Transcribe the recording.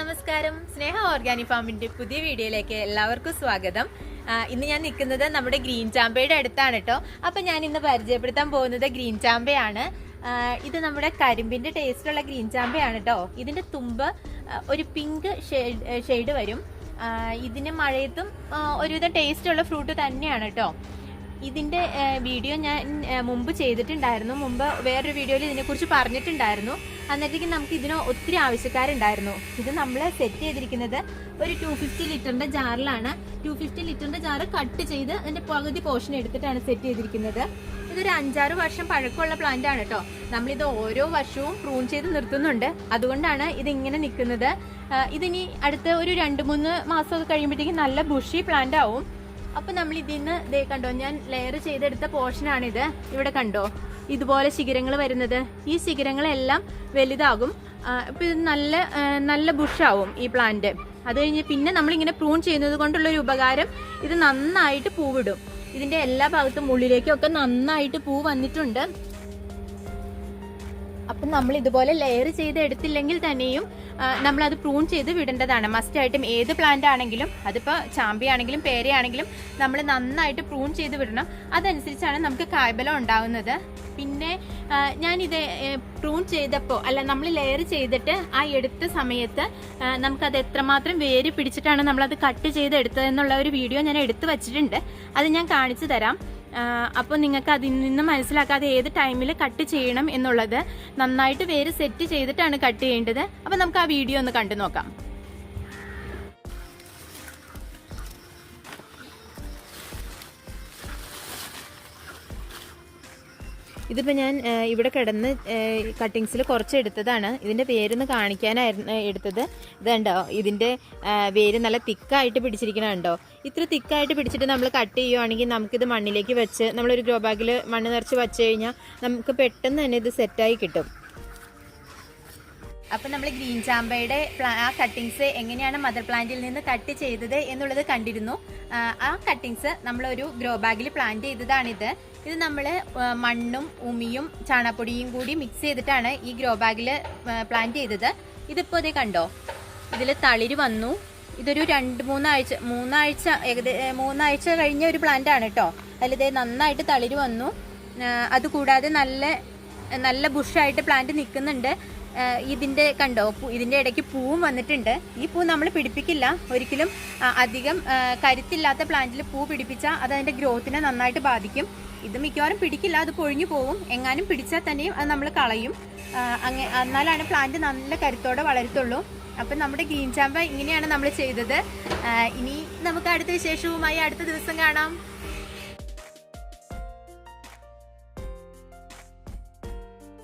നമസ്കാരം. സ്നേഹ ഓർഗാനിക് ഫാമിന്റെ പുതിയ വീഡിയോയിലേക്ക് എല്ലാവർക്കും സ്വാഗതം. ഇന്ന് ഞാൻ നിൽക്കുന്നത് നമ്മുടെ ഗ്രീൻ ചാമ്പയുടെ അടുത്താണ് കേട്ടോ. അപ്പൊ ഞാൻ ഇന്ന് പരിചയപ്പെടുത്താൻ പോകുന്നത് ഗ്രീൻ ചാമ്പയാണ്. ഇത് നമ്മുടെ കരിമ്പിന്റെ ടേസ്റ്റുള്ള ഗ്രീൻ ചാമ്പയാണ് കേട്ടോ. ഇതിന്റെ തുമ്പ് ഒരു പിങ്ക് ഷെയ്ഡ് വരും. ഇതിന് മഴയത്തും ഒരുവിധം ടേസ്റ്റ് ഉള്ള ഫ്രൂട്ട് തന്നെയാണ് കേട്ടോ ഇതിന്റെ ആ, വീഡിയോ ഞാൻ മുമ്പ് ചെയ്തിട്ടുണ്ടായിരുന്നു. മുമ്പ് വേറൊരു വീഡിയോയിൽ ഇതിനെക്കുറിച്ച് പറഞ്ഞിട്ടുണ്ടായിരുന്നു. അന്നേരത്തേക്ക് നമുക്ക് ഇതിന് ഒത്തിരി ആവശ്യക്കാരുണ്ടായിരുന്നു. ഇത് നമ്മൾ സെറ്റ് ചെയ്തിരിക്കുന്നത് ഒരു ടു ഫിഫ്റ്റി ലിറ്ററിന്റെ ജാറിലാണ്. ടു ഫിഫ്റ്റി ലിറ്ററിന്റെ ജാറ് കട്ട് ചെയ്ത് അതിന്റെ പകുതി പോർഷൻ എടുത്തിട്ടാണ് സെറ്റ് ചെയ്തിരിക്കുന്നത്. ഇതൊരു അഞ്ചാറ് വർഷം പഴക്കമുള്ള പ്ലാന്റ് ആണ് കേട്ടോ നമ്മളിത് ഓരോ വർഷവും പ്രൂൺ ചെയ്ത് നിർത്തുന്നുണ്ട്. അതുകൊണ്ടാണ് ഇത് ഇങ്ങനെ നിൽക്കുന്നത് ഇതിനി അടുത്ത ഒരു രണ്ട് മൂന്ന് മാസമൊക്കെ കഴിയുമ്പോഴത്തേക്കും നല്ല ബുഷി പ്ലാന്റ് ആവും. അപ്പൊ നമ്മൾ ഇതിന്ന് ദേ കണ്ടോ ഞാൻ ലെയർ ചെയ്തെടുത്ത പോർഷനാണിത് ഇവിടെ കണ്ടോ ഇതുപോലെ ശിഖരങ്ങൾ വരുന്നത്. ഈ ശിഖരങ്ങളെല്ലാം വലുതാകും. ഇപ്പൊ ഇത് നല്ല നല്ല ബുഷാവും ഈ പ്ലാന്റ് അത് കഴിഞ്ഞ് പിന്നെ നമ്മളിങ്ങനെ പ്രൂൺ ചെയ്യുന്നത് കൊണ്ടുള്ള ഒരു ഉപകാരം ഇത് നന്നായിട്ട് പൂവിടും. ഇതിന്റെ എല്ലാ ഭാഗത്തും ഉള്ളിലേക്കും ഒക്കെ നന്നായിട്ട് പൂ വന്നിട്ടുണ്ട്. അപ്പം നമ്മൾ ഇതുപോലെ ലെയർ ചെയ്ത് എടുത്തില്ലെങ്കിൽ തന്നെയും നമ്മൾ അത് പ്രൂൺ ചെയ്ത് വിടേണ്ടതാണ്. മസ്റ്റ് ആയിട്ടും ഏത് പ്ലാന്റ് ആണെങ്കിലും അതിപ്പോൾ ചാമ്പിയാണെങ്കിലും പേരയാണെങ്കിലും നമ്മൾ നന്നായിട്ട് പ്രൂൺ ചെയ്ത് വിടണം. അതനുസരിച്ചാണ് നമുക്ക് കായ്ബലം ഉണ്ടാവുന്നത്. പിന്നെ ഞാനിത് പ്രൂൺ ചെയ്തപ്പോൾ അല്ല നമ്മൾ ലെയർ ചെയ്തിട്ട് ആ എടുത്ത സമയത്ത് നമുക്കത് എത്രമാത്രം വേര് പിടിച്ചിട്ടാണ് നമ്മളത് കട്ട് ചെയ്ത് എടുത്തതെന്നുള്ള ഒരു വീഡിയോ ഞാൻ എടുത്തു വച്ചിട്ടുണ്ട്. അത് ഞാൻ കാണിച്ചു തരാം. അപ്പോൾ നിങ്ങൾക്ക് അതിൽ നിന്ന് മനസ്സിലാക്കാതെ ഏത് ടൈമിൽ കട്ട് ചെയ്യണം എന്നുള്ളത് നന്നായിട്ട് വേര് സെറ്റ് ചെയ്തിട്ടാണ് കട്ട് ചെയ്യേണ്ടത്. അപ്പോൾ നമുക്ക് ആ വീഡിയോ ഒന്ന് കണ്ടു നോക്കാം. ഇതിപ്പോൾ ഞാൻ ഇവിടെ കിടന്ന് കട്ടിങ്സിൽ കുറച്ച് എടുത്തതാണ് ഇതിന്റെ പേരൊന്ന് കാണിക്കാനായിരുന്നു എടുത്തത്. ഇതുണ്ടോ ഇതിന്റെ വേര് നല്ല തിക്കായിട്ട് പിടിച്ചിരിക്കണുണ്ടോ ഇത്ര തിക്കായിട്ട് പിടിച്ചിട്ട് നമ്മൾ കട്ട് ചെയ്യുവാണെങ്കിൽ നമുക്കിത് മണ്ണിലേക്ക് വെച്ച് നമ്മളൊരു ഗ്രോ ബാഗിൽ മണ്ണ് നിറച്ച് വെച്ച് കഴിഞ്ഞാൽ നമുക്ക് പെട്ടെന്ന് തന്നെ ഇത് സെറ്റായി കിട്ടും. അപ്പം നമ്മൾ ഗ്രീൻ ചാമ്പയുടെ ആ കട്ടിങ്സ് എങ്ങനെയാണ് മദർ പ്ലാന്റിൽ നിന്ന് കട്ട് ചെയ്തത് എന്നുള്ളത് കണ്ടിരുന്നു. ആ, കട്ടിങ്സ് നമ്മളൊരു ഗ്രോ ബാഗിൽ പ്ലാന്റ് ചെയ്തതാണിത്. ഇത് നമ്മൾ മണ്ണും ഉമിയും ചാണകപ്പൊടിയും കൂടി മിക്സ് ചെയ്തിട്ടാണ് ഈ ഗ്രോ ബാഗിൽ പ്ലാന്റ് ചെയ്തത്. ഇതിപ്പോൾ അതേ കണ്ടോ? ഇതിൽ തളിര് വന്നു. ഇതൊരു രണ്ട് മൂന്നാഴ്ച മൂന്നാഴ്ച ഏകദേശം മൂന്നാഴ്ച കഴിഞ്ഞ ഒരു പ്ലാന്റ് ആണ് കേട്ടോ അതിലിതേ നന്നായിട്ട് തളിര് വന്നു. അതുകൂടാതെ നല്ല നല്ല ബുഷായിട്ട് പ്ലാന്റ് നിൽക്കുന്നുണ്ട് ആഹ് ഇതിന്റെ കണ്ടോ ഇതിന്റെ ഇടയ്ക്ക് പൂവും വന്നിട്ടുണ്ട്. ഈ പൂ നമ്മൾ പിടിപ്പിക്കില്ല. ഒരിക്കലും അധികം കരുത്തില്ലാത്ത പ്ലാന്റിൽ പൂ പിടിപ്പിച്ചാൽ അത് അതിന്റെ ഗ്രോത്തിനെ നന്നായിട്ട് ബാധിക്കും. ഇത് മിക്കവാറും പിടിക്കില്ല അത് പൊഴിഞ്ഞു പോകും എങ്ങാനും പിടിച്ചാൽ തന്നെയും അത് നമ്മൾ കളയും. അങ്ങനെ എന്നാലാണ് പ്ലാന്റ് നല്ല കരുത്തോടെ വളരത്തുള്ളൂ. അപ്പം നമ്മുടെ ഗ്രീൻ ചാമ്പ ഇങ്ങനെയാണ് നമ്മൾ ചെയ്തത്. ഇനി നമുക്ക് അടുത്ത വിശേഷവുമായി അടുത്ത ദിവസം കാണാം.